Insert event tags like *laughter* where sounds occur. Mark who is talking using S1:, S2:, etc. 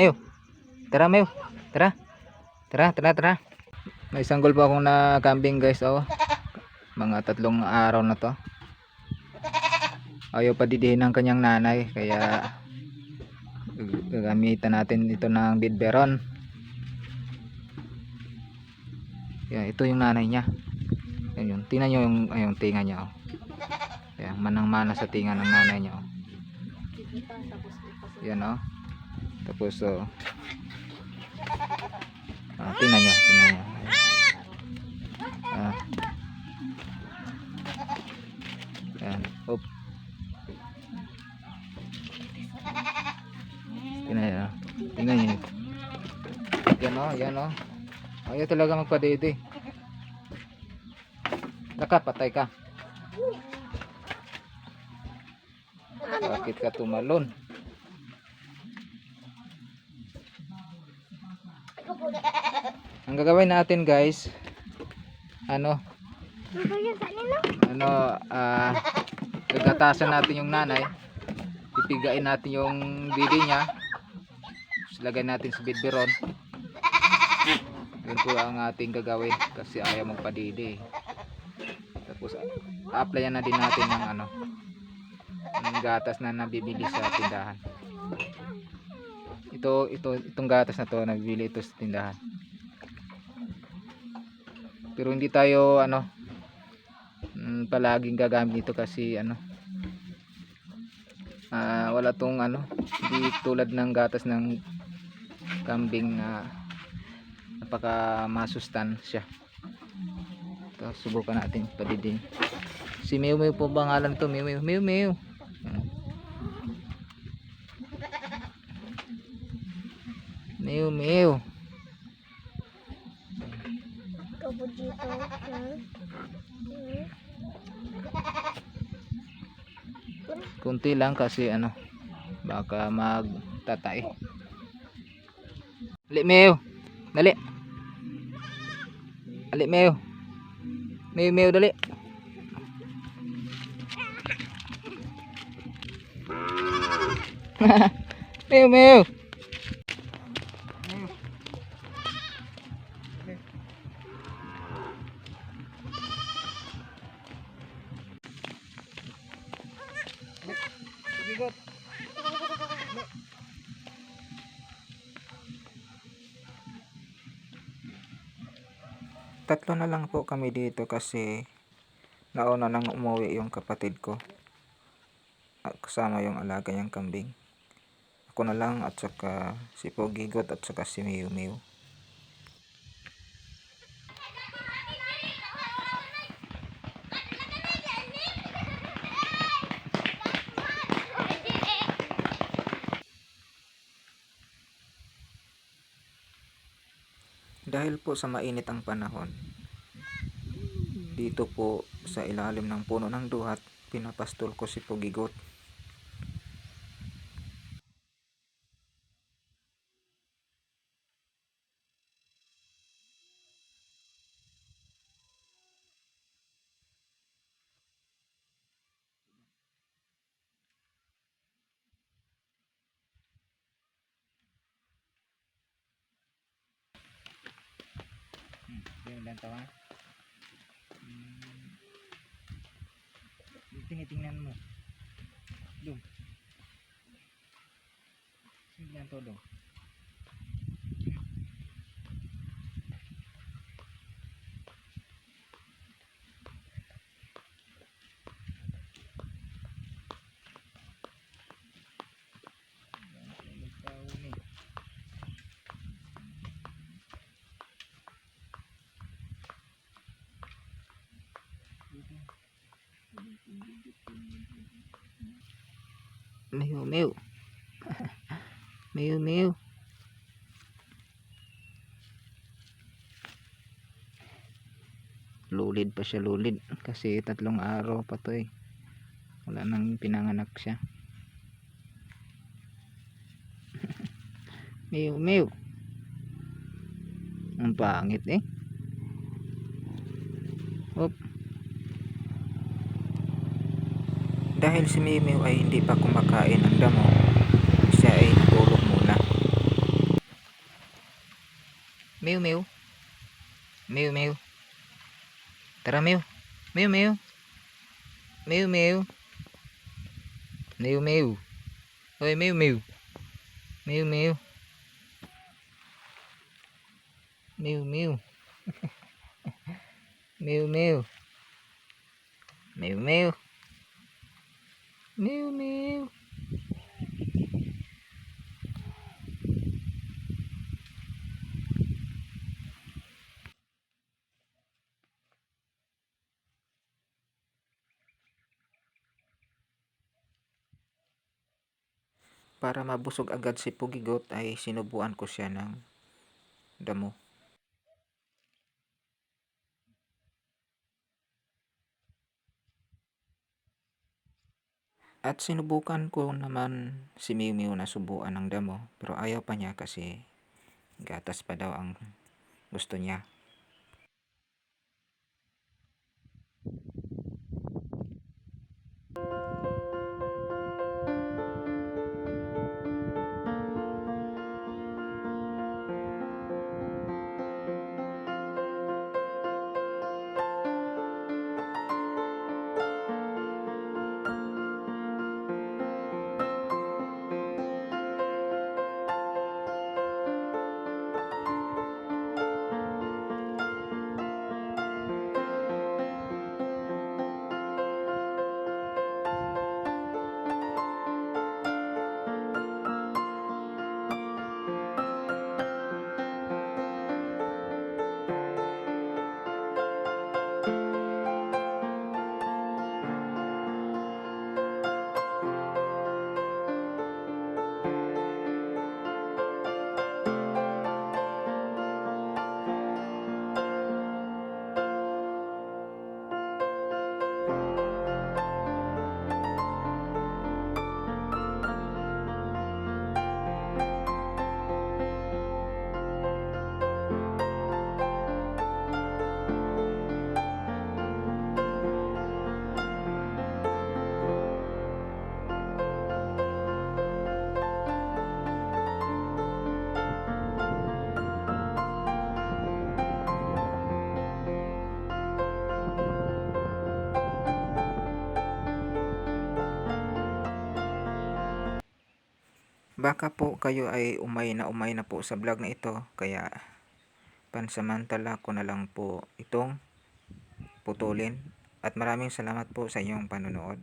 S1: Mayo. Tara, Mayo. Tara. Tara, tara, tara. May sanggol po akong na-camping guys. Oh. Mga tatlong araw na to. Ayaw pa didihin ng kanyang nanay. Kaya gagamitan natin ito ng bidberon. Yan, ito yung nanay niya. Yan yun. Tingnan nyo yung, yung tinga niya. Oh. Yan, manang-mana sa tinga ng nanay niya. Oh. Yan oh. Tapos oh. Ah, tingnan nyo, tingnan nyo. Ah. Yan. Op. Tingnan nyo. Tingnan nyo. Yan oh, yan oh. Ayaw talaga magpadede. Naka, patay ka. Bakit ka tumalon? Ang gagawin natin guys, ano, ano, ah, gagatasan natin yung nanay, pipigain natin yung didi niya, tapos lagay natin sa bidberon. Yun po ang ating gagawin kasi ayaw magpadidi. Tapos applyan na din natin ng ano, ng gatas na nabibili sa tindahan. Ito, ito, itong gatas na to, nabibili ito sa tindahan. Pero hindi tayo ano mm, palaging gagamit ito kasi ano ah, wala tong ano hindi tulad ng gatas ng kambing na napaka masustansya. Ito subukan natin padidin si Mew Mew po ba ngalan to Mew Mew Mew Mew Yan. Mew Mew kunti lang kasi ano baka magtatay. Dali Mew dali. Dali Mew Mew Mew dali. *laughs* Mew Mew tatlo na lang po kami dito kasi nauna nang umuwi yung kapatid ko. Kasama yung alaga niyang kambing. Ako na lang at saka si Pogigot at saka si Miu Miu dahil po sa mainit ang panahon dito po sa ilalim ng puno ng duhat pinapastol ko si Pogigot Yung lang tawa. Tinitingnan mo. Dum. Tingnan to dum. Mew mew. *laughs* mew mew. Lulid pa siya lulid kasi tatlong araw pa to eh. Wala nang pinanganak siya. *laughs* mew mew. Ang pangit eh. Hop. Dahil si Mimiw ay hindi pa kumakain ng damo, siya ay natulog muna. Mew mew. Mew mew. Tara mew. Mew mew. Mew mew. Mew mew. Hoy mew mew. Mew mew. Mew mew. *laughs* mew mew. Mew mew. Mew mew. Para mabusog agad si Pugigot ay sinubuan ko siya ng damo. At sinubukan ko naman si Miu Miu na subuan ng damo pero ayaw pa niya kasi gatas pa daw ang gusto niya. Baka po kayo ay umay na umay na po sa vlog na ito kaya pansamantala ko na lang po itong putulin at maraming salamat po sa inyong panonood.